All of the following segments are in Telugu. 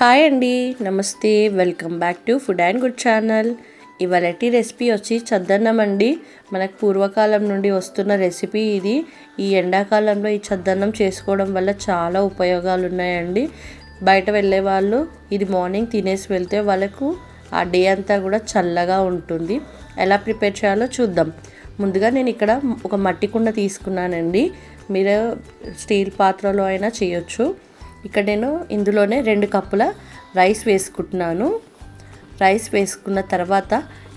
హాయ్ అండి నమస్తే. Welcome back to food and good channel. ఇవాళటి recipe వచ్చి చద్దన్నం అండి. మనకు పూర్వకాలం నుండి వస్తున్న రెసిపీ ఇది. ఈ ఎండాకాలంలో ఈ చద్దన్నం చేసుకోవడం వల్ల చాలా ఉపయోగాలు ఉన్నాయండి బయట వెళ్ళే వాళ్ళు ఇది మార్నింగ్ తినేసి వెళ్తే వాళ్ళకు ఆ డే అంతా కూడా చల్లగా ఉంటుంది. ఎలా ప్రిపేర్ చేయాలో చూద్దాం. ముందుగా నేను ఇక్కడ ఒక మట్టి కుండ తీసుకున్నానండి. మీరు స్టీల్ పాత్రలో అయినా చేయొచ్చు. ఇక్కడ నేను ఇందులోనే రెండు కప్పుల రైస్ వేసుకుంటున్నాను. రైస్ వేసుకున్న తర్వాత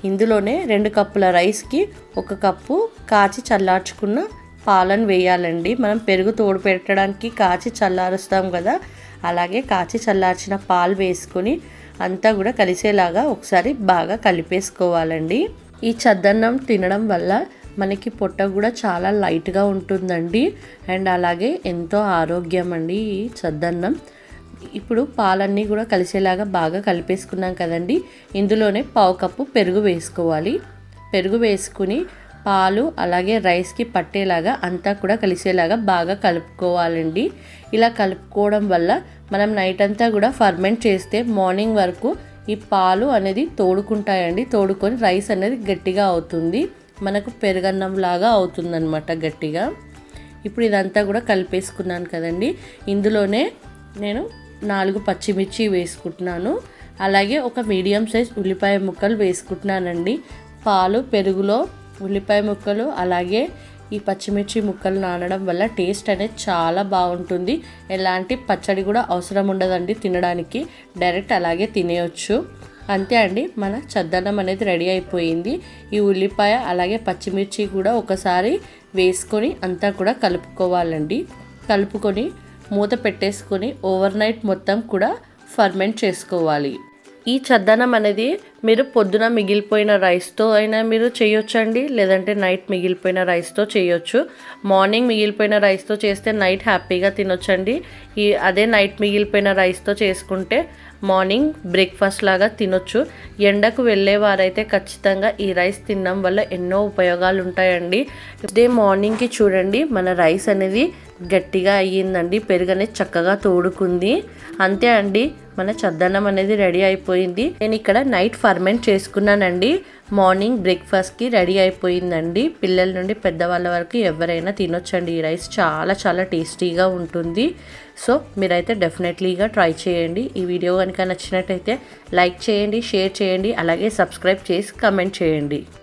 ఇందులోనే రెండు కప్పుల రైస్కి ఒక కప్పు కాచి చల్లార్చుకున్న పాలను వేయాలండి. మనం పెరుగు తోడు పెట్టడానికి కాచి చల్లారుస్తాం కదా అలాగే కాచి చల్లార్చిన పాలు వేసుకొని అంతా కూడా కలిసేలాగా ఒకసారి బాగా కలిపేసుకోవాలండి. ఈ చద్దన్నం తినడం వల్ల మనకి పొట్ట కూడా చాలా లైట్గా ఉంటుందండి. అండ్ అలాగే ఎంతో ఆరోగ్యం అండి ఈ చద్దన్నం. ఇప్పుడు పాలన్నీ కూడా కలిసేలాగా బాగా కలిపేసుకున్నాం కదండి. ఇందులోనే పావు కప్పు పెరుగు వేసుకోవాలి. పెరుగు వేసుకుని పాలు అలాగే రైస్కి పట్టేలాగా అంతా కూడా కలిసేలాగా బాగా కలుపుకోవాలండి. ఇలా కలుపుకోవడం వల్ల మనం నైట్ అంతా కూడా ఫర్మెంట్ చేస్తే మార్నింగ్ వరకు ఈ పాలు అనేది తోడుకుంటాయండి. తోడుకొని రైస్ అనేది గట్టిగా అవుతుంది. మనకు పెరుగన్నం లాగా అవుతుందన్నమాట గట్టిగా. ఇప్పుడు ఇదంతా కూడా కలిపేసుకున్నాను కదండి. ఇందులోనే నేను నాలుగు పచ్చిమిర్చి వేసుకుంటున్నాను. అలాగే ఒక మీడియం సైజ్ ఉల్లిపాయ ముక్కలు వేసుకుంటున్నానండి. పాలు పెరుగులో ఉల్లిపాయ ముక్కలు అలాగే ఈ పచ్చిమిర్చి ముక్కలు నానడం వల్ల టేస్ట్ అనేది చాలా బాగుంటుంది. ఎలాంటి పచ్చడి కూడా అవసరం ఉండదండి తినడానికి. డైరెక్ట్ అలాగే తినేయచ్చు. అంతే అండి మన చద్దన్నం అనేది రెడీ అయిపోయింది. ఈ ఉల్లిపాయ అలాగే పచ్చిమిర్చి కూడా ఒకసారి వేసుకొని అంతా కూడా కలుపుకోవాలండి. కలుపుకొని మూత పెట్టేసుకొని ఓవర్ నైట్ మొత్తం కూడా ఫర్మెంట్ చేసుకోవాలి. ఈ చద్దనం అనేది మీరు పొద్దున మిగిలిపోయిన రైస్తో అయినా మీరు చేయొచ్చండి లేదంటే నైట్ మిగిలిపోయిన రైస్తో చేయొచ్చు. మార్నింగ్ మిగిలిపోయిన రైస్తో చేస్తే నైట్ హ్యాపీగా తినొచ్చండి. ఈ అదే నైట్ మిగిలిపోయిన రైస్తో చేసుకుంటే మార్నింగ్ బ్రేక్ఫాస్ట్ లాగా తినొచ్చు. ఎండకు వెళ్ళేవారైతే ఖచ్చితంగా ఈ రైస్ తినడం వల్ల ఎన్నో ఉపయోగాలు ఉంటాయండి డే మార్నింగ్కి చూడండి మన రైస్ అనేది గట్టిగా అయ్యిందండి పెరుగు అనేది చక్కగా తోడుకుంది. అంతే అండి. మన చద్దన్నం అనేది రెడీ అయిపోయింది. నేను ఇక్కడ నైట్ ఫర్మెంట్ చేసుకున్నానండి. మార్నింగ్ బ్రేక్ఫాస్ట్కి రెడీ అయిపోయిందండి. పిల్లల నుండి పెద్దవాళ్ళ వరకు ఎవరైనా తినొచ్చండి. ఈ రైస్ చాలా చాలా టేస్టీగా ఉంటుంది. సో మీరైతే డెఫినెట్లీగా ట్రై చేయండి. ఈ వీడియో కనుక నచ్చినట్టయితే లైక్ చేయండి షేర్ చేయండి. అలాగే సబ్స్క్రైబ్ చేసి కమెంట్ చేయండి.